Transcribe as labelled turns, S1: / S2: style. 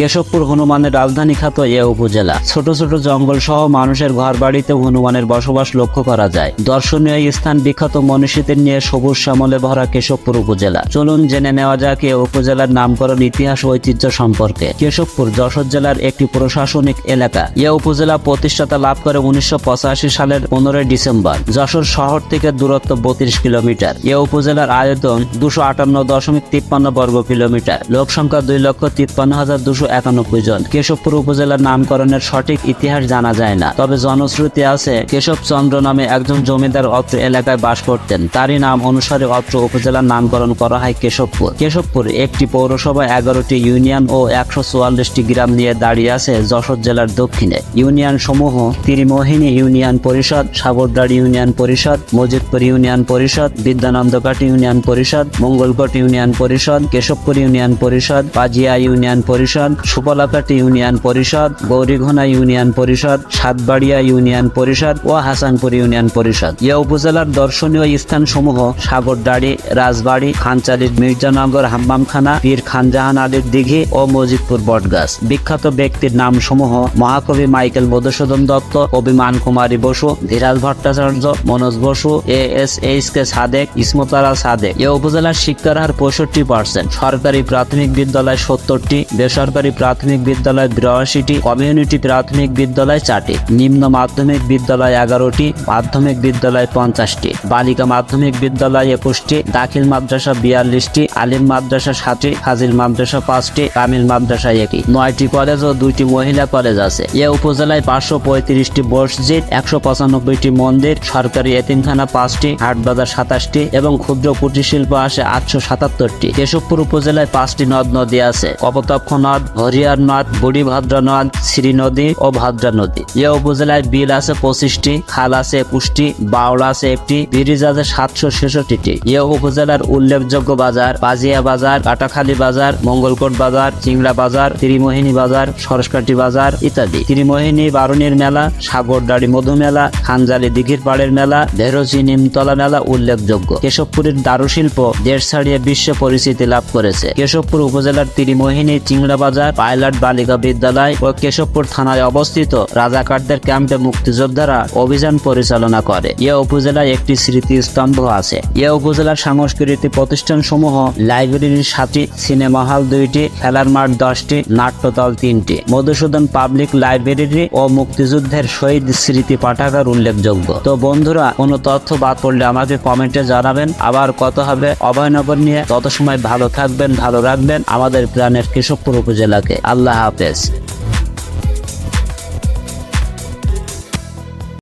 S1: কেশবপুর হনুমানের রাজধানী খ্যাত এ উপজেলা। ছোট ছোট জঙ্গল সহ মানুষের ঘর বাড়িতে হনুমানের বসবাস লক্ষ্য করা যায়। দর্শনীয় স্থান বিখ্যাত মনীষীদের নিয়ে সবুজ শ্যামলে ভরা কেশবপুর উপজেলা। চলুন জেনে নেওয়া যাক এ উপজেলার নামকরণ ইতিহাস ঐতিহ্য সম্পর্কে। কেশবপুর, যশোর জেলার একটি প্রশাসনিক এলাকা। এ উপজেলা প্রতিষ্ঠাতা লাভ করে উনিশশো পঁচাশি সালের পনেরোই ডিসেম্বর। যশোর শহর থেকে দূরত্ব বত্রিশ কিলোমিটার। এ উপজেলার আয়তন দুশো আটান্ন দশমিক তিপ্পান্ন বর্গ কিলোমিটার। লোক সংখ্যা দুই লক্ষ তিপ্পান্ন হাজার দুশো একানব্বই জন। কেশবপুর উপজেলার নামকরণের সঠিক ইতিহাস জানা যায় না। তবে জনশ্রুতি আছে কেশব চন্দ্র নামে একজন জমিদার অত্র এলাকায় বাস করতেন। তারই নাম অনুসারে অত্র উপজেলার নামকরণ করা হয় কেশবপুর। কেশবপুর একটি পৌরসভা এগারোটি ইউনিয়ন ও একশো চুয়াল্লিশটি গ্রাম নিয়ে দাঁড়িয়ে আছে যশোর জেলার দক্ষিণে। ইউনিয়ন সমূহ ত্রিমোহিনী ইউনিয়ন পরিষদ, সাগরদাড়ি ইউনিয়ন পরিষদ, মজিদপুর ইউনিয়ন পরিষদ বিদ্যানন্দকাট ইউনিয়ন পরিষদ, মঙ্গলকোট ইউনিয়ন পরিষদ, কেশবপুর ইউনিয়ন পরিষদ পাজিয়া ইউনিয়ন পরিষদ সুপলাকাটি ইউনিয়ন পরিষদ, গৌরীঘোনা ইউনিয়ন পরিষদ, সাতবাড়িয়া ইউনিয়ন পরিষদ ও হাসানপুর ইউনিয়ন পরিষদ। এ উপজেলার দর্শনীয় স্থানসমূহ সাগরদাড়ি, রাজবাড়ি, খানচালির মির্জানগর, হাম্মামখানা, পীর খানজাহান আলীর দিঘি ও মজিদপুর বটগাছ। বিখ্যাত ব্যক্তির নামসমূহ মহাকবি Michael Madhusudan Dutt, Abhiman Kumari Basu, Dhiraj Bhattacharya, Manoj Basu A S H K Sadek, Ismatara Sadek. এ উপজেলার শিক্ষার হার পঁয়ষট্টি পার্সেন্ট সরকারি প্রাথমিক বিদ্যালয় সত্তরটি, বেসরকারি প্রাথমিক বিদ্যালয় বিরাশিটি, কমিউনিটি প্রাথমিক বিদ্যালয় চারটি, নিম্ন মাধ্যমিক বিদ্যালয় এগারোটি, মাধ্যমিক বিদ্যালয় পঞ্চাশটি, বালিকা মাধ্যমিক বিদ্যালয় একুশটি, দাখিল মাদ্রাসা বিয়াল্লিশটি, আলিম মাদ্রাসা সাতটি ফাজিল মাদ্রাসা পাঁচটি, কামিল মাদ্রাসা একটি। নয়টি কলেজ ও দুইটি মহিলা কলেজ আছে। এ উপজেলায় পাঁচশো পঁয়ত্রিশটি মসজিদ, একশো পঁচানব্বইটি মন্দির, সরকারি এতিমখানা পাঁচটি, হাটবাজার সাতাশটি এবং ক্ষুদ্র কুটির শিল্প আসে আটশো সাতাত্তরটি। কেশবপুর উপজেলায় পাঁচটি নদ নদী আছে। কপতক্ষ নদ হরিয়ার নদ বুড়িভাদ্রা নদ শ্রী নদী ও ভাদ্রা নদী এ উপজেলায় বিল আছে পঁচিশটি, খাল আছে একুশটি, বাউল আছে একটি, ব্রিজ আছে সাতশো ছেষট্টিটি। এ উপজেলার উল্লেখযোগ্য বাজার বাজিয়া বাজার, কাটাখালী বাজার, মঙ্গলকোট বাজার, চিংড়া বাজার, ত্রিমোহিনী বাজার সরস্কাটি বাজার ইত্যাদি। ত্রিমোহিনী বারুণীর মেলা, সাগরদাড়ি মধু মেলা খানজালি দিঘির পাড়ের মেলা ভেরোচি নিমতলা মেলা উল্লেখযোগ্য। কেশবপুরের দারুশিল্প দেশ ছাড়িয়ে বিশ্ব পরিচিতি লাভ করেছে। কেশবপুর উপজেলার ত্রিমোহিনী, চিংড়া বাজার পাইলট বালিকা বিদ্যালয় ও কেশবপুর থানায় অবস্থিত রাজাকারদের ক্যাম্পে মুক্তিযোদ্ধারা অভিযান পরিচালনা করে। এ উপজেলায় একটি স্মৃতিস্তম্ভ আছে। এ উপজেলার সাংস্কৃতিক প্রতিষ্ঠান সমূহ লাইব্রেরির সাতটি, সিনেমা হল দুইটি, খেলার মাঠ দশটি নাট্যতল তিনটি। মধুসূদন পাবলিক লাইব্রেরি ও মুক্তিযুদ্ধের শহীদ স্মৃতি পাঠাগার উল্লেখযোগ্য। তো বন্ধুরা, কোনো তথ্য বাদ পড়লে আমাকে কমেন্টে জানাবেন। আবার কত হবে অভয়নগর নিয়ে। তত সময় ভালো থাকবেন, ভালো রাখবেন। আমাদের প্রাণের কেশবপুর উপজেলাকে আল্লাহ হাফেজ